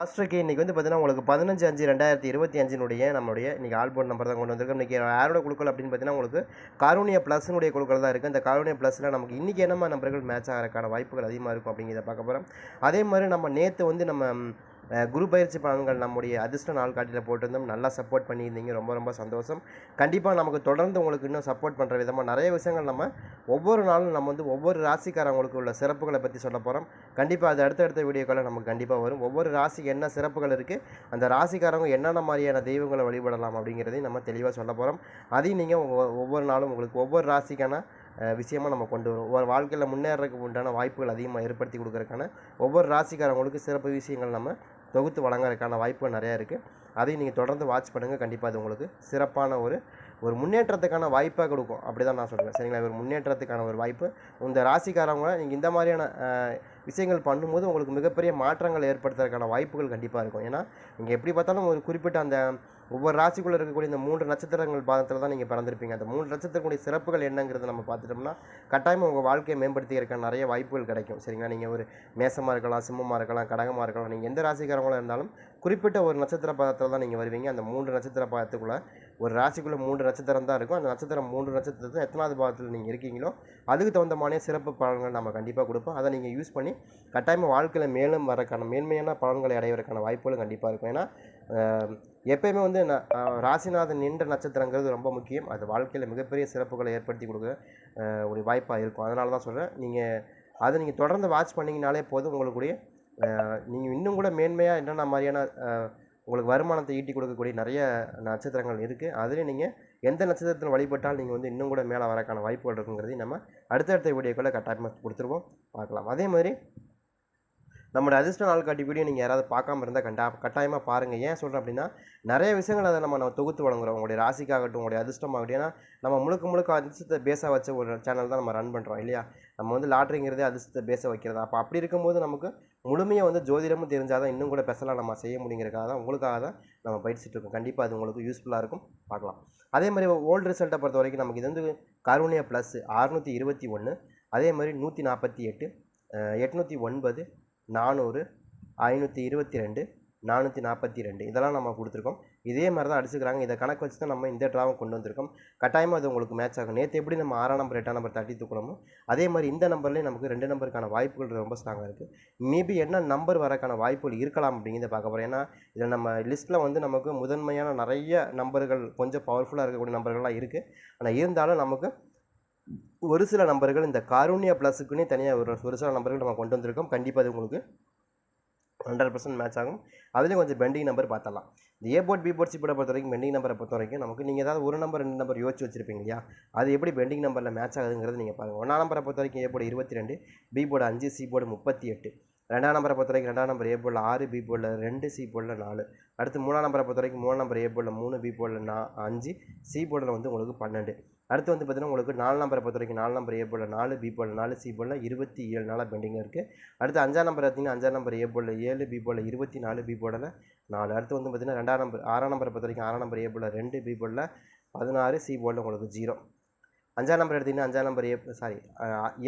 மாஸ்டருக்கு இன்றைக்கி வந்து பார்த்தீங்கன்னா உங்களுக்கு பதினஞ்சு அஞ்சு ரெண்டாயிரத்தி இருபத்தி அஞ்சினுடைய நம்மளுடைய இன்றைக்கி ஆல்போர்ட் நம்பர் தான் கொண்டு வந்திருக்கோம். இன்றைக்கி யாரோட குழுக்கள் அப்படின்னு பார்த்தீங்கன்னா உங்களுக்கு காரூனிய ப்ளஸ்னுடைய குழுக்கள் தான் இருக்குது இந்த காரூனிய ப்ளஸில் நமக்கு இன்றைக்கி என்னமா நம்பர்கள் மேட்ச் ஆகிறதுக்கான வாய்ப்புகள் அதிகமாக இருக்கும் அப்படிங்கிறத பார்க்க போகிறோம் அதே மாதிரி நம்ம நேற்று வந்து நம்ம குரு பயிற்சி பலன்கள் நம்முடைய அதிர்ஷ்ட நாள் காட்டியில் போட்டிருந்தோம். நல்லா சப்போர்ட் பண்ணியிருந்தீங்க. ரொம்ப ரொம்ப சந்தோஷம். கண்டிப்பாக நமக்கு தொடர்ந்து உங்களுக்கு இன்னும் சப்போர்ட் பண்ணுற விதமாக நிறைய விஷயங்கள் நம்ம ஒவ்வொரு நாளும் நம்ம வந்து ஒவ்வொரு ராசிக்காரங்களுக்கு உள்ள சிறப்புகளை பற்றி சொல்ல போகிறோம் கண்டிப்பாக அது அடுத்தடுத்த வீடியோக்களை நமக்கு கண்டிப்பாக வரும். ஒவ்வொரு ராசிக்கு என்ன சிறப்புகள் இருக்குது அந்த ராசிக்காரங்க என்னென்ன மாதிரியான தெய்வங்களை வழிபடலாம் அப்படிங்கிறதையும் நம்ம தெளிவாக சொல்ல போகிறோம் அதையும் நீங்கள் ஒவ்வொரு நாளும் உங்களுக்கு ஒவ்வொரு ராசிக்கான விஷயமாக நம்ம கொண்டு வரும். ஒரு வாழ்க்கையில் முன்னேறதுக்கு உண்டான வாய்ப்புகள் அதிகமாக ஏற்படுத்தி கொடுக்குறதுக்கான ஒவ்வொரு ராசிக்காரங்களுக்கு சிறப்பு விஷயங்கள் நம்ம தொகுத்து வழங்குறதுக்கான வாய்ப்புகள் நிறையா இருக்குது அதையும் நீங்கள் தொடர்ந்து வாட்ச் பண்ணுங்கள் கண்டிப்பாக அது உங்களுக்கு சிறப்பான ஒரு ஒரு முன்னேற்றத்துக்கான வாய்ப்பாக கொடுக்கும். அப்படி தான் நான் சொல்கிறேன் சரிங்களா? ஒரு முன்னேற்றத்துக்கான ஒரு வாய்ப்பு. இந்த ராசிக்காரவங்க நீங்கள் இந்த மாதிரியான விஷயங்கள் பண்ணும்போது உங்களுக்கு மிகப்பெரிய மாற்றங்கள் ஏற்படுத்துறதுக்கான வாய்ப்புகள் கண்டிப்பாக இருக்கும். ஏன்னா நீங்கள் எப்படி பார்த்தாலும் ஒரு குறிப்பிட்ட அந்த ஒவ்வொரு ராசிக்குள்ளே இருக்கக்கூடிய இந்த மூன்று நட்சத்திரங்கள் பாதத்தில் தான் நீங்கள் பிறந்திருப்பீங்க. அந்த மூன்று நட்சத்திரக்கூடிய சிறப்புகள் என்னங்கிறத நம்ம பார்த்துட்டோம்னா கட்டாயமாக உங்கள் வாழ்க்கையை மேம்படுத்திக்கிறதுக்கான நிறைய வாய்ப்புகள் கிடைக்கும். சரிங்களா? நீங்கள் ஒரு மேசமாக இருக்கலாம் சிம்மமாக இருக்கலாம் கடகமாக இருக்கலாம் நீங்கள் எந்த ராசிக்காரங்களாக இருந்தாலும் குறிப்பிட்ட ஒரு நட்சத்திர பாதத்தில் தான் நீங்கள் வருவீங்க. அந்த மூன்று நட்சத்திர பாதத்துக்குள்ளே ஒரு ராசிக்குள்ளே மூன்று நட்சத்திரம் தான் இருக்கும். அந்த நட்சத்திரம் மூன்று நட்சத்திரத்தில் எத்தனாவது பாதத்தில் நீங்கள் இருக்கீங்களோ அதுக்கு தகுந்த மாதிரியே சிறப்பு பலன்கள் நம்ம கண்டிப்பாக கொடுப்போம். அதை நீங்கள் யூஸ் பண்ணி கட்டாயமாக வாழ்க்கையில் மேலும் வரக்கான மேன்மையான பலன்களை அடைவதற்கான வாய்ப்புகளும் கண்டிப்பாக இருக்கும். ஏன்னா எப்பயுமே வந்து ராசிநாதன் நின்ற நட்சத்திரங்கிறது ரொம்ப முக்கியம். அது வாழ்க்கையில் மிகப்பெரிய சிறப்புகளை ஏற்படுத்தி கொடுக்க ஒரு வாய்ப்பாக இருக்கும். அதனால தான் சொல்கிறேன் நீங்கள் அதை நீங்கள் தொடர்ந்து வாட்ச் பண்ணிங்கனாலே போதும் உங்களுக்குடைய நீங்கள் இன்னும் கூட மேன்மையாக என்னென்ன மாதிரியான உங்களுக்கு வருமானத்தை ஈட்டி கொடுக்கக்கூடிய நிறைய நட்சத்திரங்கள் இருக்குது அதுலேயும் நீங்கள் எந்த நட்சத்திரத்தில் வழிபட்டால் நீங்கள் வந்து இன்னும் கூட மேலே வரக்கான வாய்ப்புகள் இருக்குங்கிறதையும் நம்ம அடுத்தடுத்த வீடியோக்குள்ளே கட்டாயமாக கொடுத்துருவோம். பார்க்கலாம். அதே மாதிரி நம்மளோட அதிர்ஷ்ட நாள் காட்டி வீடியோ நீங்கள் யாராவது பார்க்காம இருந்தால் கண்டா கட்டாயமாக பாருங்கள் ஏன் சொல்கிறேன் அப்படின்னா நிறைய விஷயங்கள் அதை நம்ம நம்ம தொகுத்து வழங்குறோம். உங்களுடைய ராசிக்காகட்டும் உங்களுடைய அதிர்ஷ்டமாகட்டும். ஏன்னா நம்ம முழுக்க முழுக்க அதிர்ஷ்டத்தை பேச வச்ச ஒரு சேனல் தான் நம்ம ரன் பண்ணுறோம் இல்லையா? நம்ம வந்து லாட்ரிங்கிறதே அதிர்ஷ்டத்தை பேச வைக்கிறது? அப்போ அப்படி இருக்கும்போது நமக்கு முழுமையாக வந்து ஜோதிடமும் தெரிஞ்சால் தான் இன்னும் கூட ஸ்பெஷலாக நம்ம செய்ய முடியுங்கிறதுக்காக தான் உங்களுக்காக தான் நம்ம பயிற்சிட்டு இருக்கோம். கண்டிப்பாக அது உங்களுக்கு யூஸ்ஃபுல்லாக இருக்கும். பார்க்கலாம். அதே மாதிரி ஓல்டு ரிசல்ட்டை பொறுத்த வரைக்கும் நமக்கு இது வந்து கருணியா ப்ளஸ் அறுநூற்றி இருபத்தி ஒன்று அதே மாதிரி நூற்றி நாற்பத்தி எட்டு எட்நூற்றி ஒன்பது நானூறு ஐநூற்றி இருபத்தி ரெண்டு நானூற்றி நாற்பத்தி ரெண்டு இதெல்லாம் நம்ம கொடுத்துருக்கோம். இதே மாதிரி தான் அடிச்சுக்கிறாங்க. இதை கணக்கு வச்சு தான் நம்ம இந்த ட்ராவும் கொண்டு வந்திருக்கோம். கட்டாயமாக அது உங்களுக்கு மேட்ச் ஆகும். நேற்று எப்படி நம்ம ஆறாம் நம்பர் எட்டாம் நம்பர் தட்டி தூக்கணுமோ அதே மாதிரி இந்த நம்பர்லேயும் நமக்கு ரெண்டு நம்பருக்கான வாய்ப்புகள் ரொம்ப ஸ்ட்ராங்காக இருக்குது மேபி என்ன நம்பர் வரக்கான வாய்ப்புகள் இருக்கலாம் அப்படிங்கிறத பார்க்க போகிறோம் ஏன்னா இதில் நம்ம லிஸ்ட்டில் வந்து நமக்கு முதன்மையான நிறைய நம்பர்கள் கொஞ்சம் பவர்ஃபுல்லாக இருக்கக்கூடிய நம்பர்கள்லாம் இருக்குது ஆனால் இருந்தாலும் நமக்கு ஒரு சில நம்பர்கள் இந்த காரூனியா ப்ளஸுக்குன்னே தனியாக ஒரு ஒரு சில நம்பர்கள் நம்ம கொண்டு வந்திருக்கோம். கண்டிப்பாக அது உங்களுக்கு ஹண்ட்ரட் பர்சன்ட் மேட்ச் ஆகும். அதுலேயும் கொஞ்சம் பெண்டிங் நம்பர் பார்த்தலாம் இந்த A board B board C பொறுத்த வரைக்கும் பெண்டிங் நம்பரை பொறுத்த வரைக்கும் நமக்கு நீங்கள் ஏதாவது ஒரு நம்பர் ரெண்டு நம்பர் யோசிச்சு வச்சிருப்பீங்க இல்லையா? அது எப்படி பெண்டிங் நம்பரில் மேட்ச் ஆகுதுங்கிறது நீங்கள் பாருங்கள் ஒன்றாம் நம்பரை பொறுத்த வரைக்கும் ஏ போர்டு இருபத்தி ரெண்டு பி போர்டு அஞ்சு சி போர்டு முப்பத்தி எட்டு ரெண்டாம் நம்பரை பொறுத்த வரைக்கும் ரெண்டாம் நம்பர் ஏ போர்டில் ஆறு பி போர்டில் ரெண்டு சி போர்டில் நாலு. அடுத்து மூணாம் நம்பரை பொறுத்த வரைக்கும் மூணாம் நம்பர் ஏ போர்டில் மூணு பி போர்டில் நான் அஞ்சு சி போர்டில் வந்து உங்களுக்கு பன்னெண்டு. அடுத்து வந்து பார்த்தீங்கன்னா உங்களுக்கு நாலு நம்பரை பொறுத்த வரைக்கும் நாலு நம்பர் ஏ போல் நாலு பி போல் நாலு சி போல் இருபத்தி ஏழு நாளாக பெண்டிங் இருக்குது அடுத்து அஞ்சாம் நம்பர் பார்த்தீங்கன்னா அஞ்சாம் நம்பர் ஏ போல் ஏழு பி போல் இருபத்தி நாலு பி போர்டில் நாலு. அடுத்து வந்து பார்த்தீங்கன்னா ரெண்டாம் நம்பர் ஆறாம் நம்பரை பொறுத்த வரைக்கும் ஆறாம் நம்பர் ஏ போல் ரெண்டு பி போல் பதினாறு சி போல் உங்களுக்கு ஜீரோ. அஞ்சாம் நம்பர் எடுத்திங்கன்னா அஞ்சாம் நம்பர் ஏ சாரி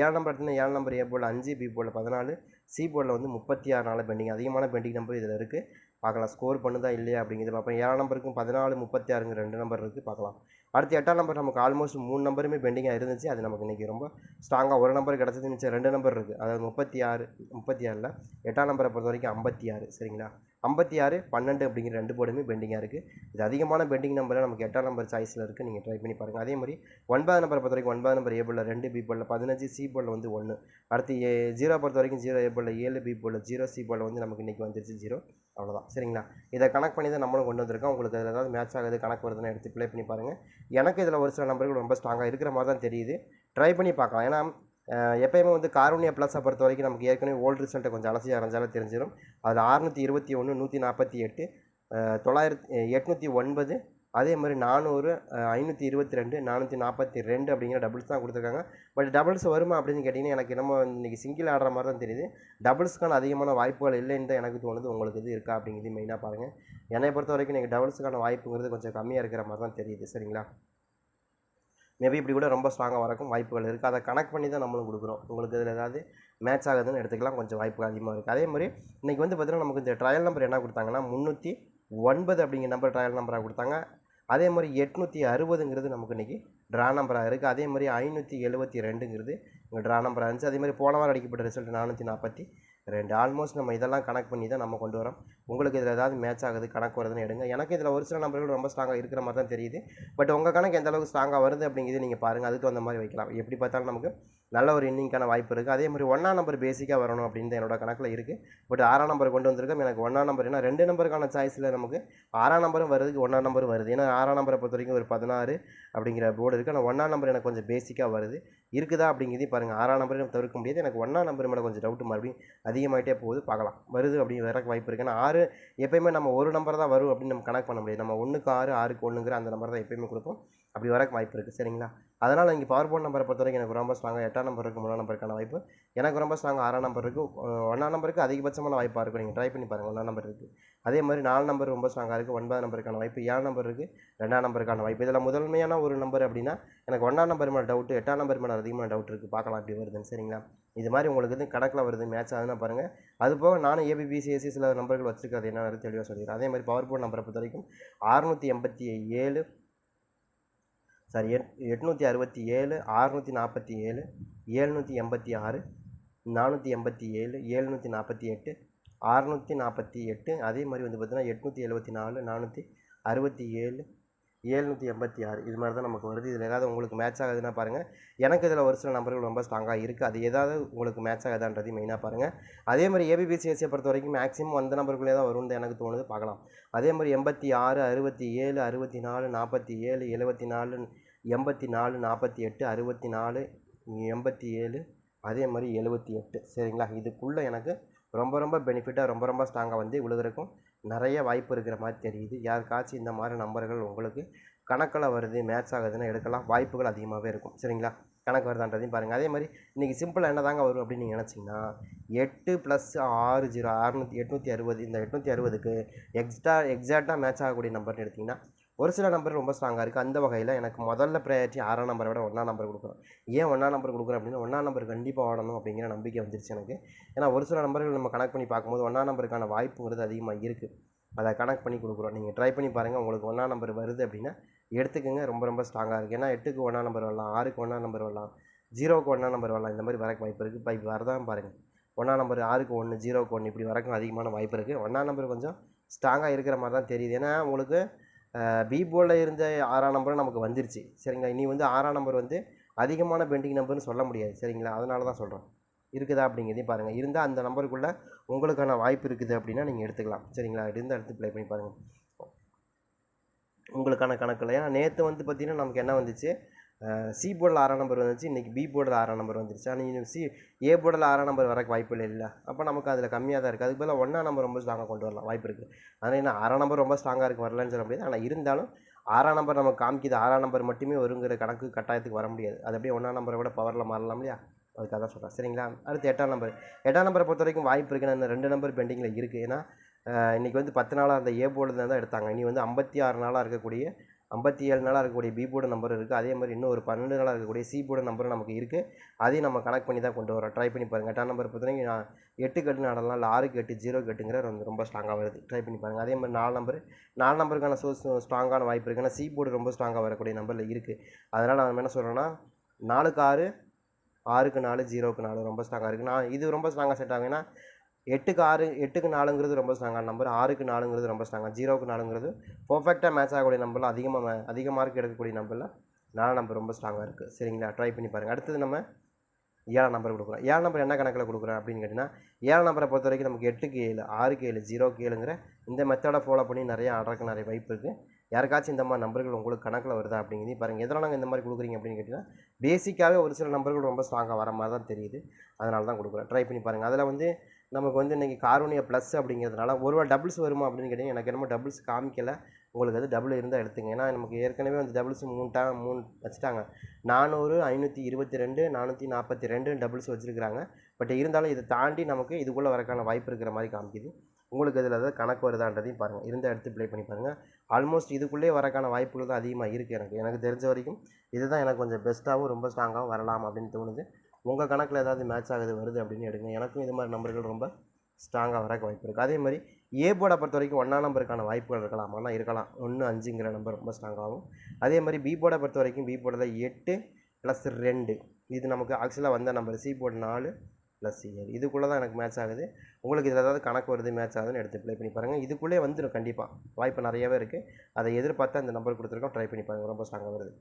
ஏழு நம்பர் எடுத்திங்கன்னா ஏழு நம்பர் ஏ போல் அஞ்சு பி போல் பதினாலு சி போர்டில் வந்து முப்பத்தி ஆறு நாள் பெண்டிங் அதிகமான பெண்டிங் நம்பர் இதில் இருக்குது பார்க்கலாம் ஸ்கோர் பண்ணுதா இல்லையா அப்படிங்கிறது பார்ப்போம். ஏழாம் நம்பருக்கும் பதினாலு முப்பத்தி ஆறுங்க ரெண்டு நம்பர் இருக்குது பார்க்கலாம். அடுத்து எட்டாம் நம்பர் நமக்கு ஆல்மோஸ்ட் மூணு நம்பருமே பெண்டிங்காக இருந்துச்சு. அது நமக்கு இன்றைக்கி ரொம்ப ஸ்ட்ராங்காக ஒரு நம்பர் கிடச்சது மிச்சம் ரெண்டு நம்பர் இருக்குது அதாவது முப்பத்தி ஆறு முப்பத்தி ஆறில் எட்டாம் நம்பரை பொறுத்த வரைக்கும் ஐம்பத்தி ஆறு. சரிங்களா? ஐம்பத்தி ஆறு பன்னெண்டு அப்படிங்கிற ரெண்டு போர்டுமே பெண்டிங்காக இருக்குது இது அதிகமான பெண்டிங் நம்பரில் நமக்கு எட்டாம் நம்பர் சாய்ஸில் இருக்குது நீங்கள் ட்ரை பண்ணி பாருங்கள் அதே மாதிரி ஒன்பது நம்பரை பொறுத்த வரைக்கும் ஒன்பது நம்பர் ஏ போர்டில் ரெண்டு பி போர்டில் பதினஞ்சு சி போர்டில் வந்து ஒன்று அடுத்து ஏ ஜீரோ பொறுத்த வரைக்கும் ஜீரோ ஏ ஏழு பி போர்டில் ஜீரோ சி போர்டில் வந்து நமக்கு இன்றைக்கி வந்துருச்சு ஜீரோ அவ்வளோதான் சரிங்களா? இதை கணக்கு பண்ணி தான் நம்மளும் கொண்டு வந்திருக்கோம். உங்களுக்கு அதில் ஏதாவது மேட்ச் ஆகுது கணக்கு வருதுன்னு எடுத்து ப்ளே பண்ணி பாருங்கள் எனக்கு இதில் ஒரு சில நம்பர்கள் ரொம்ப ஸ்ட்ராங்காக இருக்கிற மாதிரி தான் தெரியுது. ட்ரை பண்ணி பார்க்கலாம். ஏன்னா எப்பயுமே வந்து காரூனியா ப்ளஸை பொறுத்த வரைக்கும் நமக்கு ஏற்கனவே ஓல்டு ரிசல்ட்டை கொஞ்சம் அலசி அரைஞ்சாலும் தெரிஞ்சிடும் அதில் அறுநூற்றி இருபத்தி ஒன்று நூற்றி நாற்பத்தி எட்டு தொள்ளாயிரத்தி எட்நூற்றி ஒன்பது அதே மாதிரி நானூறு ஐநூற்றி இருபத்தி ரெண்டு நானூற்றி நாற்பத்தி ரெண்டு அப்படிங்கிற டபுள்ஸ் தான் கொடுத்துருக்காங்க. பட் டபுள்ஸ் வருமா அப்படின்னு கேட்டிங்கன்னா எனக்கு என்னமோ இன்றைக்கி சிங்கிள் ஆடுற மாதிரி தான் தெரியுது. டபுள்ஸ்க்கான அதிகமான வாய்ப்புகள் இல்லைன்னு தான் எனக்கு தோணுது. உங்களுக்கு இது இருக்கா அப்படிங்கிறது மெயினாக பாருங்கள் என்னை பொறுத்த வரைக்கும் நீங்கள் டபுள்ஸுக்கான வாய்ப்புங்கிறது கொஞ்சம் கம்மியாக இருக்கிற மாதிரி தான் தெரியுது. சரிங்களா? மேபி இப்படி கூட ரொம்ப ஸ்ட்ராங்காக வரக்கும் வாய்ப்புகள் இருக்குது அதை கனெக்ட் பண்ணி தான் நம்மளும் கொடுக்குறோம். உங்களுக்கு இதில் ஏதாவது மேட்ச் ஆகுதுன்னு எடுத்துக்கலாம். கொஞ்சம் வாய்ப்பு அதிகமாக இருக்குது அதே மாதிரி இன்றைக்கி வந்து பார்த்திங்கன்னா நமக்கு இந்த ட்ரையல் நம்பர் என்ன கொடுத்தாங்கன்னா முந்நூற்றி ஒன்பது அப்படிங்கிற நம்பர் ட்ரையல் நம்பராக கொடுத்தாங்க. அதே மாதிரி எட்நூற்றி அறுபதுங்கிறது நமக்கு இன்றைக்கி ட்ரா நம்பராக இருக்குது அதே மாதிரி ஐநூற்றி எழுபத்தி ரெண்டுங்கிறது இங்கே ட்ரா நம்பராக இருந்துச்சு. அதே மாதிரி போன வாரம் அடிக்கப்பட்ட ரிசல்ட் நானூற்றி நாற்பத்தி ரெண்டு ஆல்மோஸ்ட் நம்ம இதெல்லாம் கனெக்ட் பண்ணி தான் நம்ம கொண்டு வரோம். உங்களுக்கு இதில் ஏதாவது மேட்ச் ஆகுது கணக்கு வருதுன்னு எடுங்க. எனக்கு இதில் ஒரு சில நம்பர்கள் ரொம்ப ஸ்ட்ராங்காக இருக்கிற மாதிரி தான் தெரியுது. பட் உங்கள் கணக்கு எந்த அளவுக்கு ஸ்ட்ராங்காக வருது அப்படிங்கிறது நீங்கள் பாருங்கள் அதுக்கு அந்த மாதிரி வைக்கலாம். எப்படி பார்த்தாலும் நமக்கு நல்ல ஒரு இன்னிங்கான வாய்ப்பு இருக்குது அதே மாதிரி ஒன்றா நம்பர் பேசிக்காக வரணும் அப்படின்னு என்னோட கணக்கில் இருக்குது பட் ஆறாம் நம்பர் கொண்டு வந்திருக்கோம். எனக்கு ஒன்றா நம்பர் ஏன்னா ரெண்டு நம்பருக்கான சாய்ஸில் நமக்கு ஆறாம் நம்பரும் வருதுக்கு ஒன்றா நம்பரும் வருது. ஏன்னா ஆறாம் நம்பரை பொறுத்த வரைக்கும் ஒரு பதினாறு அப்படிங்கிற போர்டு இருக்குது ஆனால் ஒன்றா நம்பர் எனக்கு கொஞ்சம் பேசிக்காக வருது. இருக்குதா அப்படிங்கிறதையும் பாருங்கள் ஆறாம் நம்பர் நம்ம தவிர்க்க முடியாது. எனக்கு ஒன்றா நம்பர் மேலே கொஞ்சம் டவுட் மறுபடியும் அதிகமாகிட்டே போகுது. பார்க்கலாம். வருது அப்படின்னு வரக்கு வாய்ப்பு இருக்குது ஏன்னா ஆறு எப்போயுமே நம்ம ஒரு நம்பர் தான் வரும் அப்படின்னு நம்ம கணக்கு பண்ண முடியாது. நம்ம ஒன்றுக்கு ஆறு ஆறுக்கு ஒன்றுங்கிற அந்த நம்பர் தான் எப்பயுமே கொடுப்போம். அப்படி வரக்கு வாய்ப்பு இருக்குது சரிங்களா? அதனால் இங்கே பவர் போன் நம்பரை பொறுத்த வரைக்கும் எனக்கு ரொம்ப ஸ்ட்ராங்காக எட்டாம் நம்பர் இருக்குது மூணாம் நம்பருக்கான வாய்ப்பு. எனக்கு ரொம்ப ஸ்ட்ராங்காக ஆறாம் நம்பர் இருக்குது ஒன்றாம் நம்பருக்கு அதிகபட்சமான வாய்ப்பாக இருக்கும். நீங்கள் ட்ரை பண்ணி பாருங்கள் ஒன்றாம் நம்பர் இருக்குது அதே மாதிரி நாலு நம்பர் ரொம்ப ஸ்ட்ராங்காக இருக்குது ஒன்பதாம் நம்பருக்கான வாய்ப்பு ஏழு நம்பர் இருக்குது ரெண்டாம் நம்பருக்கான வாய்ப்பு. இதில் முதன்மையான ஒரு நம்பர் அப்படின்னா எனக்கு ஒன்றாம் நம்பர் மேலே டவுட்டு எட்டாம் நம்பர் மேலே அதிகமான டவுட் இருக்குது பார்க்கலாம் அப்படி வருதுன்னு சரிங்களா? இது மாதிரி உங்களுக்கு இது கணக்கில் வருது மேட்ச் ஆகுதுன்னா பாருங்கள் அது போக நானும் ஏபிபிசிஎஸ்சி சில நம்பர்கள் வச்சுருக்கிறது என்ன வருது தெளிவாக சொல்லிடுறேன். அதே மாதிரி பவர் போர்ட் நம்பரை பொறுத்த வரைக்கும் அறுநூற்றி எண்பத்தி ஏழு சாரி எட் எட்நூற்றி அறுபத்தி ஏழு அறுநூற்றி நாற்பத்தி ஏழு ஏழ்நூற்றி எண்பத்தி ஆறு நானூற்றி எண்பத்தி ஏழு ஏழ்நூற்றி நாற்பத்தி எட்டு அறநூற்றி நாற்பத்தி எட்டு அதே மாதிரி வந்து பார்த்திங்கன்னா எட்நூற்றி எழுபத்தி நாலு நானூற்றி அறுபத்தி ஏழு ஏழ்நூற்றி எண்பத்தி ஆறு. இது மாதிரி தான் நமக்கு வருது. இதில் ஏதாவது உங்களுக்கு மேட்ச் ஆகுதுன்னா பாருங்கள் எனக்கு இதில் ஒரு சில நம்பர்கள் ரொம்ப ஸ்ட்ராங்காக இருக்குது அது ஏதாவது உங்களுக்கு மேட்ச் ஆகுதான்றதையும் மெயினாக பாருங்கள் அதே மாதிரி ஏபிபிசிஎஸ்சியை பொறுத்த வரைக்கும் மேக்ஸிமம் அந்த நம்பருக்குள்ளே தான் வரும்னு எனக்கு தோணுது. பார்க்கலாம். அதே மாதிரி எண்பத்தி ஆறு அறுபத்தி ஏழு அறுபத்தி நாலு நாற்பத்தி ஏழு எழுபத்தி நாலு எண்பத்தி நாலு நாற்பத்தி எட்டு அறுபத்தி நாலு எண்பத்தி ஏழு அதே மாதிரி எழுபத்தி எட்டு. சரிங்களா? இதுக்குள்ளே எனக்கு ரொம்ப ரொம்ப பெனிஃபிட்டாக ரொம்ப ரொம்ப ஸ்ட்ராங்காக வந்து விழுகிறக்கும் நிறைய வாய்ப்பு இருக்கிற மாதிரி தெரியுது. யாருக்காச்சும் இந்த மாதிரி நம்பர்கள் உங்களுக்கு கணக்கில் வருது மேட்ச் ஆகுதுன்னு எடுக்கலாம். வாய்ப்புகள் அதிகமாகவே இருக்கும். சரிங்களா? கணக்கு வருதான்றதையும் பாருங்கள் அதே மாதிரி இன்றைக்கி சிம்பிளாக என்ன தாங்க வரும் அப்படின்னு நீங்கள் நினச்சிங்கன்னா எட்டு ப்ளஸ் ஆறு ஜீரோ அறுநூத்தி எட்நூற்றி அறுபது இந்த எட்நூற்றி அறுபதுக்கு எக்ஸ்ட்ரா எக்ஸாக்டாக மேட்ச் ஆகக்கூடிய நம்பர்னு எடுத்திங்கன்னா ஒரு சில நம்பர் ரொம்ப ஸ்ட்ராங்காக இருக்குது அந்த வகையில் எனக்கு முதல்ல ப்ரையாரிட்டி ஆறாம் நம்பரை விட ஒன்றாம் நம்பர் கொடுக்குறோம் ஏன் ஒன்றாம் நம்பர் கொடுக்குறோம் அப்படின்னா ஒன்றாம் நம்பர் கண்டிப்பாக ஓடணும் அப்படிங்கிற நம்பிக்கை வந்துருச்சு எனக்கு ஏன்னா ஒரு சில நம்பர்கள் நம்ம கனெக்ட் பண்ணி பார்க்கும்போது ஒன்றாம் நம்பருக்கான வாய்ப்புங்கிறது அதிகமாக இருக்குது அதை கனெக்ட் பண்ணி கொடுக்குறோம் நீங்கள் ட்ரை பண்ணி பாருங்கள் உங்களுக்கு ஒன்றாம் நம்பர் வருது அப்படின்னா எடுத்துக்கோங்க ரொம்ப ரொம்ப ஸ்ட்ராங்காக இருக்குது ஏன்னா எட்டுக்கு ஒன்றாம் நம்பர் வரலாம் ஆறுக்கு ஒன்றாம் நம்பர் வரலாம் ஜீரோக்கு ஒன்றாம் நம்பர் வரலாம் இந்த மாதிரி வரக்கு வாய்ப்பு இருக்குது இப்போ இப்போ வரதான் பாருங்கள் ஒன்றாம் நம்பர் ஆறுக்கு ஒன்று ஜீரோக்கு ஒன்று இப்படி வரக்கும் அதிகமான வாய்ப்பு இருக்குது ஒன்றாம் நம்பர் கொஞ்சம் ஸ்ட்ராங்காக இருக்கிற மாதிரி தான் தெரியுது ஏன்னா உங்களுக்கு பி போர்டில் இருந்த ஆறாம் நம்பரும் நமக்கு வந்துருச்சு. சரிங்களா? இனி வந்து ஆறாம் நம்பர் வந்து அதிகமான பெண்டிங் நம்பர்னு சொல்ல முடியாது. சரிங்களா? அதனால தான் சொல்கிறோம் இருக்குதா அப்படிங்கிறதையும் பாருங்கள் இருந்தால் அந்த நம்பருக்குள்ளே உங்களுக்கான வாய்ப்பு இருக்குது அப்படின்னா நீங்கள் எடுத்துக்கலாம். சரிங்களா? இருந்தால் எடுத்து ப்ளே பண்ணி பாருங்கள் உங்களுக்கான கணக்கில். ஏன்னா நேற்று வந்து பார்த்திங்கன்னா நமக்கு என்ன வந்துச்சு? சி போர்டில் ஆறாம் நம்பர் வந்துச்சு இன்றைக்கி பி போர்டில் ஆறாம் நம்பர் வந்துருச்சு. ஆனால் சி ஏ போர்டில் ஆறாம் நம்பர் வரக்கு வாய்ப்பு இல்லை இல்லை. அப்போ நமக்கு அதில் கம்மியாக தான் இருக்குது அதுக்கு பதிலாக ஒன்றாம் நம்பர் ரொம்ப ஸ்ட்ராங்காக கொண்டு வரலாம் வாய்ப்பு இருக்குது ஆனால் என்ன ஆறாம் நம்பர் ரொம்ப ஸ்ட்ராங்காக இருக்குது வரலன்னு சொல்ல முடியாது. ஆனால் இருந்தாலும் ஆறாம் நம்பர் நமக்கு காமிக்குது. ஆறாம் நம்பர் மட்டுமே வருங்கிற கணக்கு கட்டாயத்துக்கு வர முடியாது. அது அப்படியே ஒன்றாம் நம்பரை விட பவரில் மாறலாம் இல்லையா? அதுக்காக தான் சொல்கிறேன் சரிங்களா? அடுத்து எட்டாம் நம்பர் எட்டாம் நம்பரை பொறுத்த வரைக்கும் வாய்ப்பு இருக்குது இந்த ரெண்டு நம்பர் பெண்டிங்கில் இருக்குது ஏன்னா இன்றைக்கி வந்து பத்து நாளாக அந்த ஏ போர்டில் தான் எடுத்தாங்க. இனி வந்து ஐம்பத்தி ஆறு நாளாக இருக்கக்கூடிய ஐம்பத்தி ஏழு நாளாக இருக்கக்கூடிய பி போர்டு நம்பர் இருக்குது அதே மாதிரி இன்னும் ஒரு பன்னெண்டு நாளாக இருக்கக்கூடிய சி போர்டு நம்பரும் நமக்கு இருக்குது அதையும் நம்ம கனெக்ட் பண்ணி தான் கொண்டு வரோம். ட்ரை பண்ணி பாருங்கள் எட்டாம் நம்பர் பொறுத்தவரைக்கும் நான் எட்டு கட்டு நடலாம். இல்லை ஆறு எட்டு ஜீரோ கட்டுங்கிற ரொம்ப ரொம்ப ஸ்ட்ராங்காக வருது. ட்ரை பண்ணி பாருங்கள் அதே மாதிரி நாலு நம்பர் நாலு நம்பருக்கான சோர்ஸ் ஸ்ட்ராங்கான வாய்ப்பு இருக்குது ஏன்னா சி போர்டு ரொம்ப ஸ்ட்ராங்காக வரக்கூடிய நம்பரில் இருக்குது அதனால் நம்ம என்ன சொல்கிறோன்னா நாலுக்கு ஆறு ஆறுக்கு நாலு ஜீரோக்கு நாலு ரொம்ப ஸ்ட்ராங்காக இருக்குது நான் இது ரொம்ப ஸ்ட்ராங்காக செட் ஆகுன்னா எட்டுக்கு ஆறு எட்டுக்கு நாலுங்கிறது ரொம்ப ஸ்ட்ராங்கான நம்பர் ஆறுக்கு நாலுங்கிறது ரொம்ப ஸ்ட்ராங்காக ஜீரோக்கு நாலுங்கிறது பர்ஃபெக்டாக மேட்ச் ஆகக்கூடிய நம்பரில் அதிகமாக அதிக மார்க் எடுக்கக்கூடிய நம்பரில் நாலு நம்பர் ரொம்ப ஸ்ட்ராங்காக இருக்குது சரிங்களா? ட்ரை பண்ணி பாருங்கள் அடுத்தது நம்ம ஏழாம் நம்பர் கொடுக்குறோம் ஏழாம் நம்பர் என்ன கணக்கில் கொடுக்குறோம் அப்படின்னு கேட்டிங்கன்னா ஏழாம் நம்பரை பொறுத்த வரைக்கும் நமக்கு எட்டுக்கு ஏழு ஆறுக்கு ஏழு ஜீரோக்கு ஏழுங்கிற இந்த மெத்தடை ஃபாலோ பண்ணி நிறைய ஆர்டருக்கு நிறைய வாய்ப்பு இருக்குது யாருக்காச்சும் இந்த மாதிரி நம்பர்கள் உங்களுக்கு கணக்கில் வருதா அப்படிங்கிறது பாருங்கள் எதனால் நாங்கள் இந்த மாதிரி கொடுக்குறீங்க அப்படின்னு கேட்டிங்கன்னா பேசிக்காகவே ஒரு சில நம்பர்கள் ரொம்ப ஸ்ட்ராங்காக வர மாதிரி தான் தெரியுது. அதனால தான் கொடுக்குறேன். ட்ரை பண்ணி பாருங்கள் அதில் வந்து நமக்கு வந்து இன்றைக்கி காரோனியா ப்ளஸ் அப்படிங்கிறதுனால ஒரு டபுள்ஸ் வருமா அப்படின்னு கேட்டிங்கன்னா எனக்கு என்னமோ டபுள்ஸ் காமிக்கல. உங்களுக்கு அது டபுள் இருந்தால் எடுத்துங்க. ஏன்னா நமக்கு ஏற்கனவே வந்து டபுள்ஸ் மூணு டா மூணு வச்சுட்டாங்க. நானூறு ஐநூற்றி இருபத்தி ரெண்டு நானூற்றி நாற்பத்தி ரெண்டு டபுள்ஸ் வச்சுருக்கிறாங்க. பட் இருந்தாலும் இதை தாண்டி நமக்கு இதுக்குள்ளே வரக்கான வாய்ப்பு இருக்கிற மாதிரி காமிக்குது. உங்களுக்கு இதில் ஏதாவது கணக்கு வருதான்றதையும் பாருங்கள் இருந்தால் எடுத்து ப்ளே பண்ணி பாருங்கள் ஆல்மோஸ்ட் இதுக்குள்ளே வரக்கான வாய்ப்புகள் தான் அதிகமாக இருக்குது எனக்கு. எனக்கு தெரிஞ்ச வரைக்கும் இதுதான் எனக்கு கொஞ்சம் பெஸ்ட்டாகவும் ரொம்ப ஸ்ட்ராங்காகவும் வரலாம் அப்படின்னு தோணுது. உங்கள் கணக்கில் ஏதாவது மேட்ச் ஆகுது வருது அப்படின்னு எடுங்க. எனக்கும் இது மாதிரி நம்பர்கள் ரொம்ப ஸ்ட்ராங்காக வரக்கு வாய்ப்பு இருக்குது அதே மாதிரி ஏ போர்டை பொறுத்த வரைக்கும் ஒன்றா நம்பருக்கான வாய்ப்புகள் இருக்கலாம். ஆனால் இருக்கலாம். ஒன்று அஞ்சுங்கிற நம்பர் ரொம்ப ஸ்ட்ராங்காகும் அதே மாதிரி பி போர்டை பொறுத்த வரைக்கும் பி போர்டில் எட்டு ப்ளஸ் ரெண்டு. இது நமக்கு ஆக்சுவலாக வந்த நம்பர் சி போர்டு நாலு ப்ளஸ் ஏழு. இதுக்குள்ளே தான் எனக்கு மேட்ச் ஆகுது. உங்களுக்கு இதில் ஏதாவது கணக்கு வருது மேட்ச் ஆகுதுன்னு எடுத்து ப்ளே பண்ணி பாருங்கள் இதுக்குள்ளே வந்துடும் கண்டிப்பாக வாய்ப்பு நிறையவே இருக்குது அதை எதிர்பார்த்து அந்த நம்பர் கொடுத்துருக்கோம். ட்ரை பண்ணி பாருங்கள் ரொம்ப ஸ்ட்ராங்காக வருது.